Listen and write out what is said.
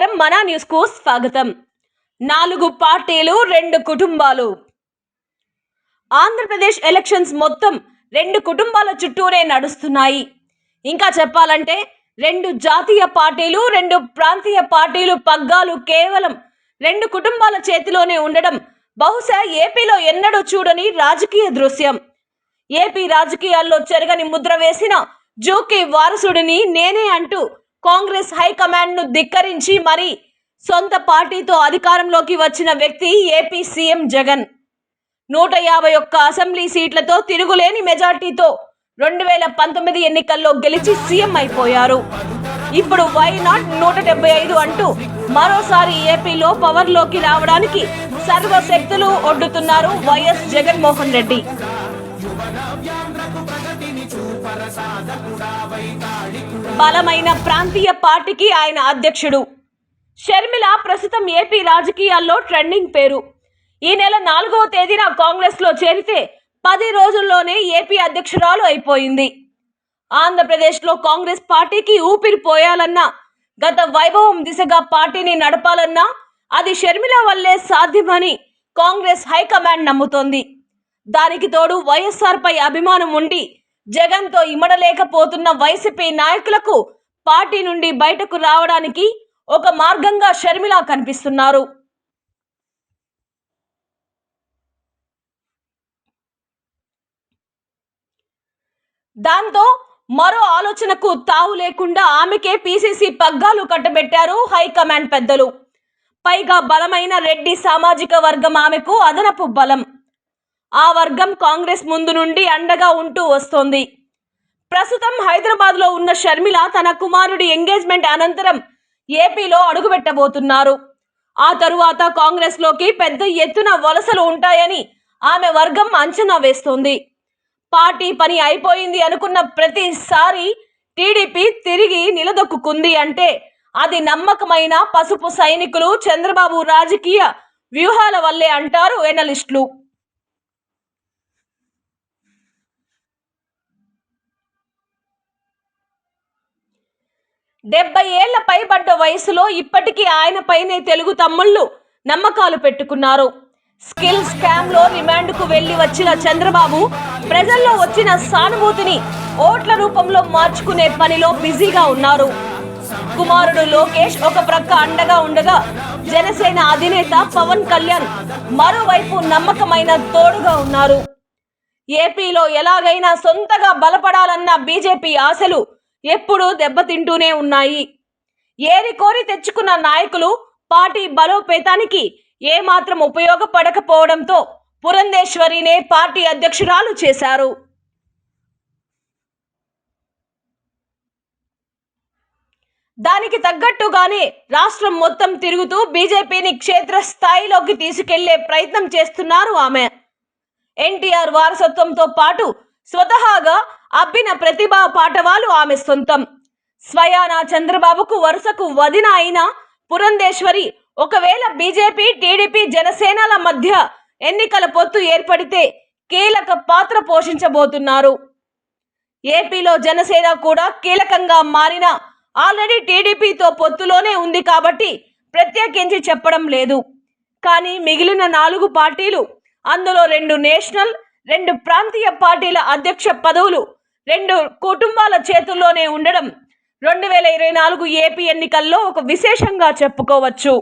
నమస్కారం. మన న్యూస్కు స్వాగతం. నాలుగు పార్టీలు రెండు కుటుంబాలు. ఆంధ్రప్రదేశ్ ఎలక్షన్స్ మొత్తం రెండు కుటుంబాల చుట్టూనే నడుస్తున్నాయి. ఇంకా చెప్పాలంటే రెండు జాతీయ పార్టీలు రెండు ప్రాంతీయ పార్టీలు పగ్గాలు కేవలం రెండు కుటుంబాల చేతిలోనే ఉండడం బహుశా ఏపీలో ఎన్నడూ చూడని రాజకీయ దృశ్యం. ఏపీ రాజకీయాల్లో చెరగని ముద్ర వేసిన జోకి వారసుడిని నేనే అంటూ కాంగ్రెస్ హైకమాండ్ను ధిక్కరించి మరి సొంత పార్టీతో అధికారంలోకి వచ్చిన వ్యక్తి ఏపీ సీఎం జగన్. నూట యాభై ఒక్క అసెంబ్లీ సీట్లతో తిరుగులేని మెజార్టీతో రెండు వేల పంతొమ్మిది ఎన్నికల్లో గెలిచి సీఎం అయిపోయారు. ఇప్పుడు వై నాట్ నూట డెబ్బై ఐదు అంటూ మరోసారి ఏపీలో పవర్లోకి రావడానికి సర్వశక్తులు ఒడ్డుతున్నారు వైఎస్ జగన్మోహన్ రెడ్డి. బలమైన ప్రాంతీయ పార్టీకి ఆయన అధ్యక్షుడు. షర్మిల ప్రస్తుతం ఏపీ రాజకీయాల్లో ట్రెండింగ్ పేరు. ఈ నెల నాలుగవ తేదీన కాంగ్రెస్లో చేరితే పది రోజుల్లోనే ఏపీ అధ్యక్షురాలు అయిపోయింది. ఆంధ్రప్రదేశ్లో కాంగ్రెస్ పార్టీకి ఊపిరి పోయాలన్నా గత వైభవం దిశగా పార్టీని నడపాలన్నా అది షర్మిల వల్లే సాధ్యమని కాంగ్రెస్ హైకమాండ్ నమ్ముతోంది. దానికి తోడు వైఎస్ఆర్ పై అభిమానం ఉండి జగన్తో ఇమడలేకపోతున్న వైసీపీ నాయకులకు పార్టీ నుండి బయటకు రావడానికి ఒక మార్గంగా షర్మిల కనిపిస్తున్నారు. దాంతో మరో ఆలోచనకు తావు లేకుండా ఆమెకే పీసీసీ పగ్గాలు కట్టబెట్టారు హైకమాండ్ పెద్దలు. పైగా బలమైన రెడ్డి సామాజిక వర్గం ఆమెకు అదనపు బలం. ఆ వర్గం కాంగ్రెస్ ముందు నుండి అండగా ఉంటూ వస్తోంది. ప్రస్తుతం హైదరాబాద్లో ఉన్న షర్మిల తన కుమారుడి ఎంగేజ్మెంట్ అనంతరం ఏపీలో అడుగుపెట్టబోతున్నారు. ఆ తరువాత కాంగ్రెస్లోకి పెద్ద ఎత్తున వలసలు ఉంటాయని ఆమె వర్గం అంచనా వేస్తోంది. పార్టీ పని అయిపోయింది అనుకున్న ప్రతిసారి టీడీపీ తిరిగి నిలదొక్కుంది అంటే అది నమ్మకమైన పసుపు సైనికులు చంద్రబాబు రాజకీయ వ్యూహాల వల్లే అంటారు ఎనలిస్టులు. డెబ్బై ఏళ్ళ పైబడ్డ వయసులో ఇప్పటికీ ఆయనపైనే తెలుగు తమ్ముళ్ళు నమ్మకాలు పెట్టుకున్నారు. స్కిల్ స్కామ్లో రిమాండ్కు వెళ్ళి వచ్చిన చంద్రబాబు ప్రజల్లో వచ్చిన సానుభూతిని ఓట్ల రూపంలో మార్చుకునే పనిలో బిజీగా ఉన్నారు. కుమారుడు లోకేష్ ఒక ప్రక్క అండగా ఉండగా జనసేన అధినేత పవన్ కళ్యాణ్ మరోవైపు నమ్మకమైన తోడుగా ఉన్నారు. ఏపీలో ఎలాగైనా సొంతగా బలపడాలన్న బీజేపీ ఆశలు ఎప్పుడూ దెబ్బతింటూనే ఉన్నాయి. ఏది కోరి తెచ్చుకున్న నాయకులు పార్టీ బలోపేతానికి ఏమాత్రం ఉపయోగపడకపోవడంతో పురంధేశ్వరినే పార్టీ అధ్యక్షురాలు చేశారు. దానికి తగ్గట్టుగానే రాష్ట్రం మొత్తం తిరుగుతూ బీజేపీని క్షేత్ర స్థాయిలోకి తీసుకెళ్ళే ప్రయత్నం చేస్తున్నారు ఆమె. ఎన్టీఆర్ వారసత్వంతో పాటు స్వతహాగా అబ్బిన ప్రతిభా పాటవాలు ఆమె సొంతం. స్వయాన చంద్రబాబుకు వరుసకు వదిన అయిన పురంధేశ్వరి ఒకవేళ బీజేపీ టీడీపీ జనసేనల మధ్య ఎన్నికల పొత్తు ఏర్పడితే కీలక పాత్ర పోషించబోతున్నారు. ఏపీలో జనసేన కూడా కీలకంగా మారిన ఆల్రెడీ టీడీపీతో పొత్తులోనే ఉంది కాబట్టి ప్రత్యేకించి చెప్పడం లేదు. కానీ మిగిలిన నాలుగు పార్టీలు అందులో రెండు నేషనల్ రెండు ప్రాంతీయ పార్టీల అధ్యక్ష పదవులు రెండు కుటుంబాల చేతుల్లోనే ఉండడం రెండు వేల ఇరవై నాలుగు ఏపీ ఎన్నికల్లో ఒక విశేషంగా చెప్పుకోవచ్చు.